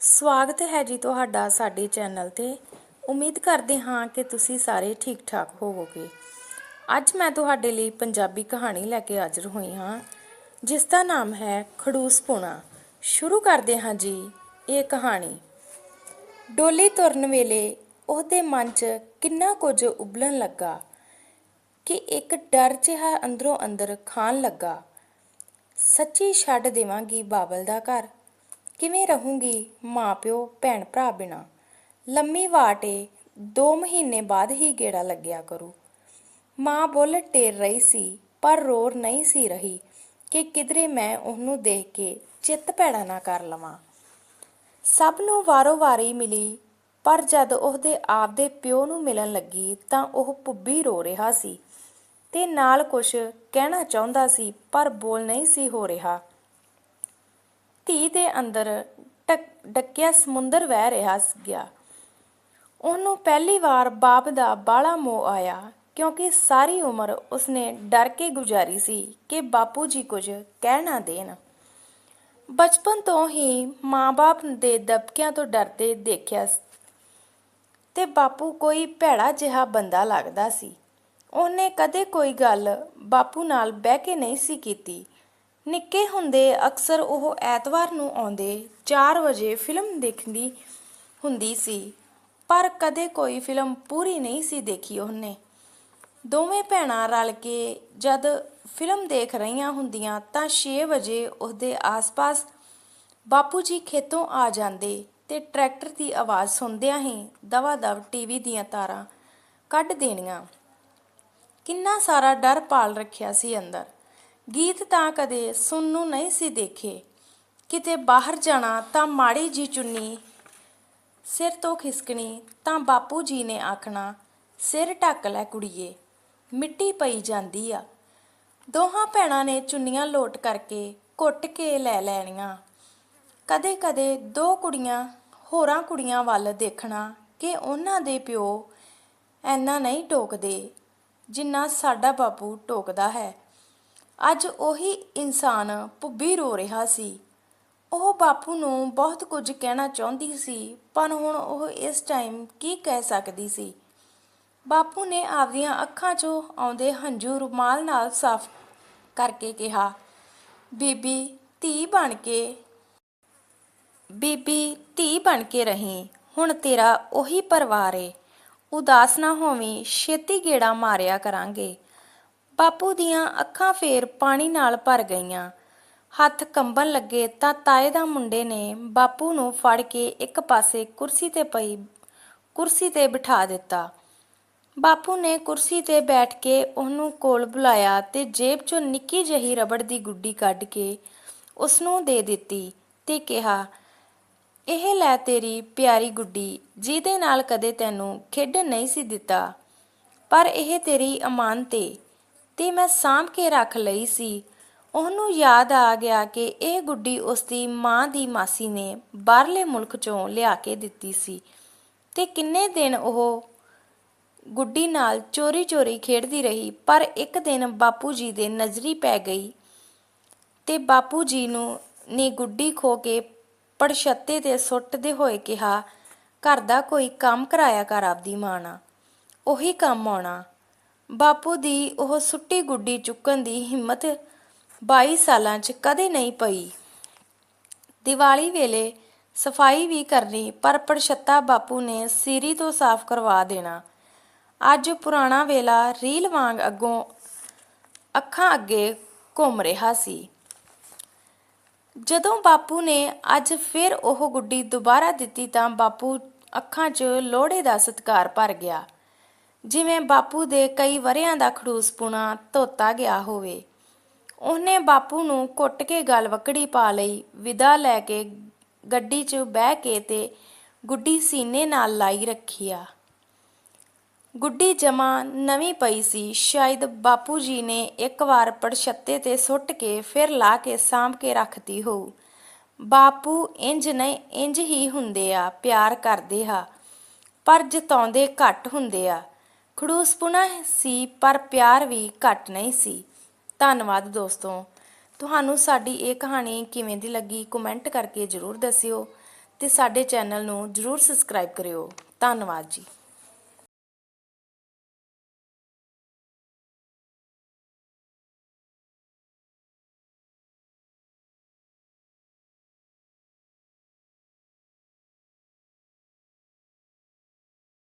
ਸਵਾਗਤ ਹੈ ਜੀ ਤੁਹਾਡਾ ਸਾਡੇ ਚੈਨਲ ਤੇ। ਉਮੀਦ ਕਰਦੇ ਹਾਂ ਕਿ ਤੁਸੀਂ ਸਾਰੇ ਠੀਕ ਠਾਕ ਹੋਵੋਗੇ। ਅੱਜ ਮੈਂ ਤੁਹਾਡੇ ਲਈ ਪੰਜਾਬੀ ਕਹਾਣੀ ਲੈ ਕੇ ਹਾਜ਼ਰ ਹੋਈ ਹਾਂ, ਜਿਸ ਦਾ ਨਾਮ ਹੈ ਖੜੂਸ ਪੁਣਾ। ਸ਼ੁਰੂ ਕਰਦੇ ਹਾਂ ਜੀ ਇਹ ਕਹਾਣੀ। ਡੋਲੀ ਤੁਰਨ ਵੇਲੇ ਉਹਦੇ ਮਨ 'ਚ ਕਿੰਨਾ ਕੁਝ ਉਬਲਣ ਲੱਗਾ ਕਿ ਇੱਕ ਡਰ ਜਿਹਾ ਅੰਦਰੋਂ ਅੰਦਰ ਖਾਣ ਲੱਗਾ। ਸੱਚੀ ਛੱਡ ਦੇਵਾਂਗੀ ਬਾਬਲ ਦਾ ਘਰ। ਕਿਵੇਂ ਰਹੂੰਗੀ ਮਾਪਿਓ ਭੈਣ ਭਰਾ ਬਿਨਾ? ਲੰਮੀ ਵਾਟੇ 2 ਮਹੀਨੇ ਬਾਅਦ ਹੀ ਗੇੜਾ ਲੱਗਿਆ ਕਰੂ। ਮਾਂ ਬੁੱਲ ਟੇਰ ਰਹੀ ਸੀ, ਪਰ ਰੋਰ ਨਹੀਂ ਸੀ ਰਹੀ ਕਿ ਕਿਧਰੇ ਮੈਂ ਉਹਨੂੰ ਦੇਖ ਕੇ ਚਿੱਤ ਭੈੜਾ ਨਾ ਕਰ ਲਵਾਂ। ਸਭ ਨੂੰ ਵਾਰੋ ਵਾਰੀ ਮਿਲੀ, ਪਰ ਜਦ ਉਹਦੇ ਆਪਦੇ ਪਿਓ ਨੂੰ ਮਿਲਣ ਲੱਗੀ ਤਾਂ ਉਹ ਪੁੱਬੀ ਰੋ ਰਿਹਾ ਸੀ ਤੇ ਨਾਲ ਕੁਝ ਕਹਿਣਾ ਚਾਹੁੰਦਾ ਸੀ, ਪਰ ਬੋਲ ਨਹੀਂ ਸੀ ਹੋ ਰਿਹਾ। ਧੀ ਦੇ ਅੰਦਰ ਟਕ- ਡੱਕਿਆ ਸਮੁੰਦਰ ਵਹਿ ਰਿਹਾ ਗਿਆ। ਉਹਨੂੰ ਪਹਿਲੀ ਵਾਰ ਬਾਪ ਦਾ ਬਾਲਾ ਮੋਹ ਆਇਆ, ਕਿਉਂਕਿ ਸਾਰੀ ਉਮਰ ਉਸਨੇ ਡਰ ਕੇ ਗੁਜ਼ਾਰੀ ਸੀ ਕਿ ਬਾਪੂ ਜੀ ਕੁਝ ਕਹਿ ਨਾ ਦੇਣ। ਬਚਪਨ ਤੋਂ ਹੀ ਮਾਂ-ਬਾਪ ਦੇ ਦਬਕਿਆਂ ਤੋਂ ਡਰਦੇ ਦੇਖਿਆ ਤੇ ਬਾਪੂ ਕੋਈ ਭੈੜਾ ਜਿਹਾ ਬੰਦਾ ਲੱਗਦਾ ਸੀ। ਉਹਨੇ ਕਦੇ ਕੋਈ ਗੱਲ ਬਾਪੂ ਨਾਲ ਬਹਿ ਕੇ ਨਹੀਂ ਸੀ ਕੀਤੀ ਨਿੱਕੇ ਹੁੰਦੇ ਅਕਸਰ ਉਹ ਐਤਵਾਰ ਨੂੰ ਆਉਂਦੇ 4 ਵਜੇ ਫਿਲਮ ਦੇਖਦੀ ਹੁੰਦੀ ਸੀ, ਪਰ ਕਦੇ ਕੋਈ ਫਿਲਮ ਪੂਰੀ ਨਹੀਂ ਸੀ ਦੇਖੀ ਉਹਨੇ। ਦੋਵੇਂ ਭੈਣਾਂ ਰਲ ਕੇ ਜਦ ਫਿਲਮ ਦੇਖ ਰਹੀਆਂ ਹੁੰਦੀਆਂ ਤਾਂ 6 ਵਜੇ ਉਹਦੇ ਆਸ-ਪਾਸ ਬਾਪੂ ਜੀ ਖੇਤੋਂ ਆ ਜਾਂਦੇ ਤੇ ਟਰੈਕਟਰ ਦੀ ਆਵਾਜ਼ ਸੁਣਦਿਆਂ ਹੀ ਦਵਾ-ਦਵ ਟੀਵੀ ਦੀਆਂ ਤਾਰਾਂ ਕੱਢ ਦੇਣੀਆਂ। ਕਿੰਨਾ ਸਾਰਾ ਡਰ ਪਾਲ ਰੱਖਿਆ ਸੀ ਅੰਦਰ। ਗੀਤ ਤਾਂ ਕਦੇ ਸੁਣ ਨੂੰ ਨਹੀਂ ਸੀ ਦੇਖੇ। ਕਿਤੇ ਬਾਹਰ ਜਾਣਾ ਤਾਂ ਮਾੜੀ ਜੀ ਚੁੰਨੀ, ਸਿਰ ਤੋਂ ਖਿਸਕਣੀ ਤਾਂ ਬਾਪੂ ਜੀ ਨੇ ਆਖਣਾ, ਸਿਰ ਢੱਕ ਲੈ ਕੁੜੀਏ, ਮਿੱਟੀ ਪਈ ਜਾਂਦੀ ਆ। ਦੋਹਾਂ ਭੈਣਾਂ ਨੇ ਚੁੰਨੀਆਂ ਲੋਟ ਕਰਕੇ ਘੁੱਟ ਕੇ ਲੈ ਲੈਣੀਆਂ। ਕਦੇ-ਕਦੇ ਦੋ ਕੁੜੀਆਂ ਹੋਰਾਂ ਕੁੜੀਆਂ ਵੱਲ ਦੇਖਣਾ ਕਿ ਉਹਨਾਂ ਦੇ ਪਿਓ ਐਨਾ ਨਹੀਂ ਟੋਕਦੇ ਜਿੰਨਾ ਸਾਡਾ ਬਾਪੂ ਟੋਕਦਾ ਹੈ। ਅੱਜ ਉਹੀ ਇਨਸਾਨ ਭੁੱਬੀ ਰੋ ਰਿਹਾ ਸੀ। ਉਹ ਬਾਪੂ ਨੂੰ ਬਹੁਤ ਕੁਝ ਕਹਿਣਾ ਚਾਹੁੰਦੀ ਸੀ, ਪਰ ਹੁਣ ਉਹ ਇਸ ਟਾਈਮ ਕੀ ਕਹਿ ਸਕਦੀ ਸੀ? ਬਾਪੂ ਨੇ ਆਪਦੀਆਂ ਅੱਖਾਂ 'ਚੋਂ ਆਉਂਦੇ ਹੰਝੂ ਰੁਮਾਲ ਨਾਲ ਸਾਫ਼ ਕਰਕੇ ਕਿਹਾ, ਬੀਬੀ, ਧੀ ਬਣ ਕੇ, ਬੀਬੀ, ਧੀ ਬਣ ਕੇ ਰਹੀ। ਹੁਣ ਤੇਰਾ ਉਹੀ ਪਰਿਵਾਰ ਏ। ਉਦਾਸ ਨਾ ਹੋਵੀਂ, ਛੇਤੀ ਗੇੜਾ ਮਾਰਿਆ ਕਰਾਂਗੇ। ਬਾਪੂ ਦੀਆਂ ਅੱਖਾਂ ਫੇਰ ਪਾਣੀ ਨਾਲ ਭਰ ਗਈਆਂ। ਹੱਥ ਕੰਬਣ ਲੱਗੇ ਤਾਂ ਤਾਏ ਦਾ ਮੁੰਡੇ ਨੇ ਬਾਪੂ ਨੂੰ ਫੜ ਕੇ ਇੱਕ ਪਾਸੇ ਕੁਰਸੀ ਤੇ ਪਈ, ਕੁਰਸੀ ਤੇ ਬਿਠਾ ਦਿੱਤਾ। ਬਾਪੂ ਨੇ ਕੁਰਸੀ ਤੇ ਬੈਠ ਕੇ ਉਹਨੂੰ ਕੋਲ ਬੁਲਾਇਆ ਤੇ ਜੇਬ 'ਚੋਂ ਨਿੱਕੀ ਜਿਹੀ ਰਬੜ ਦੀ ਗੁੱਡੀ ਕੱਢ ਕੇ ਉਸ ਨੂੰ ਦੇ ਦਿੱਤੀ ਤੇ ਕਿਹਾ, ਇਹ ਲੈ ਤੇਰੀ ਪਿਆਰੀ ਗੁੱਡੀ, ਜਿਹਦੇ ਨਾਲ ਕਦੇ ਤੈਨੂੰ ਖੇਡਣ ਨਹੀਂ ਸੀ ਦਿੱਤਾ, ਪਰ ਇਹ ਤੇਰੀ ਅਮਾਨਤ ਏ। ਤੇ ਮੈਂ ਸਾਂਭ ਕੇ ਰੱਖ ਲਈ ਸੀ। ਉਹਨੂੰ ਯਾਦ ਆ ਗਿਆ ਕਿ ਇਹ ਗੁੱਡੀ ਉਸਦੀ ਮਾਂ ਦੀ ਮਾਸੀ ਨੇ ਬਾਹਰਲੇ ਮੁਲਕ ਚੋਂ ਲਿਆ ਕੇ ਦਿੱਤੀ ਸੀ। ਤੇ ਕਿੰਨੇ ਦਿਨ ਉਹ ਗੁੱਡੀ ਨਾਲ ਚੋਰੀ-ਚੋਰੀ ਖੇਡਦੀ ਰਹੀ, ਪਰ ਇੱਕ ਦਿਨ ਬਾਪੂ ਜੀ ਦੇ ਨਜ਼ਰੀ ਪੈ ਗਈ ਤੇ ਬਾਪੂ ਜੀ ਨੂੰ ਨੇ ਗੁੱਡੀ ਖੋ ਕੇ ਪੜਛੱਤੇ ਤੇ ਸੁੱਟਦੇ ਹੋਏ ਕਿਹਾ, ਘਰ ਦਾ ਕੋਈ ਕੰਮ ਕਰਾਇਆ ਕਰ ਆਪਦੀ ਮਾਂ ਨਾਲ। ਉਹੀ ਕੰਮ ਆਉਣਾ। ਬਾਪੂ ਦੀ ਉਹ ਸੁੱਟੀ ਗੁੱਡੀ ਚੁੱਕਣ ਦੀ ਹਿੰਮਤ 22 ਸਾਲਾਂ 'ਚ ਕਦੇ ਨਹੀਂ ਪਈ। ਦੀਵਾਲੀ ਵੇਲੇ ਸਫ਼ਾਈ ਵੀ ਕਰਨੀ, ਪਰ ਪੜਛੱਤਾ ਬਾਪੂ ਨੇ ਸੀਰੀ ਤੋਂ ਸਾਫ਼ ਕਰਵਾ ਦੇਣਾ। ਅੱਜ ਪੁਰਾਣਾ ਵੇਲਾ ਰੀਲ ਵਾਂਗ ਅੱਗੋਂ ਅੱਖਾਂ ਅੱਗੇ ਘੁੰਮ ਰਿਹਾ ਸੀ। ਜਦੋਂ ਬਾਪੂ ਨੇ ਅੱਜ ਫਿਰ ਉਹ ਗੁੱਡੀ ਦੁਬਾਰਾ ਦਿੱਤੀ ਤਾਂ ਬਾਪੂ ਅੱਖਾਂ 'ਚ ਲੋੜੇ ਦਾ ਸਤਕਾਰ ਭਰ ਗਿਆ। ਜਿਵੇਂ ਬਾਪੂ ਦੇ ਕਈ ਵਰਿਆਂ ਦਾ ਖੜੂਸਪੁਣਾ ਧੋਤਾ ਗਿਆ ਹੋਵੇ। ਉਹਨੇ ਬਾਪੂ ਨੂੰ ਘੁੱਟ ਕੇ ਗਲ ਵਕੜੀ ਪਾ ਲਈ, ਵਿਦਾ ਲੈ ਕੇ ਗੱਡੀ 'ਚ ਬਹਿ ਕੇ ਤੇ ਗੁੱਡੀ ਸੀਨੇ ਨਾਲ ਲਾਈ ਰੱਖੀ ਆ ਗੁੱਡੀ ਜਮਾ ਨਵੀਂ ਪਈ ਸੀ, ਸ਼ਾਇਦ ਬਾਪੂ ਜੀ ਨੇ ਇੱਕ ਵਾਰ ਪੜਛੱਤੇ ਤੇ ਸੁੱਟ ਕੇ ਫਿਰ ਲਾ ਕੇ ਸਾਂਭ ਕੇ ਰੱਖਤੀ ਹੋਊ। ਬਾਪੂ ਇੰਜ ਨਹੀਂ ਇੰਜ ਹੀ ਹੁੰਦੇ ਆ, ਪਿਆਰ ਕਰਦੇ ਆ, ਪਰ ਜਤਾਉਂਦੇ ਘੱਟ ਹੁੰਦੇ ਆ। ਖੜੂਸਪੁਣਾ ਸੀ, ਪਰ ਪਿਆਰ ਵੀ ਘੱਟ ਨਹੀਂ ਸੀ। ਧੰਨਵਾਦ ਦੋਸਤੋ। ਤੁਹਾਨੂੰ ਸਾਡੀ ਇਹ ਕਹਾਣੀ ਕਿਵੇਂ ਦੀ ਲੱਗੀ ਕਮੈਂਟ ਕਰਕੇ ਜਰੂਰ ਦੱਸਿਓ ਤੇ ਸਾਡੇ ਚੈਨਲ ਨੂੰ ਜਰੂਰ ਸਬਸਕ੍ਰਾਈਬ ਕਰਿਓ। ਧੰਨਵਾਦ ਜੀ।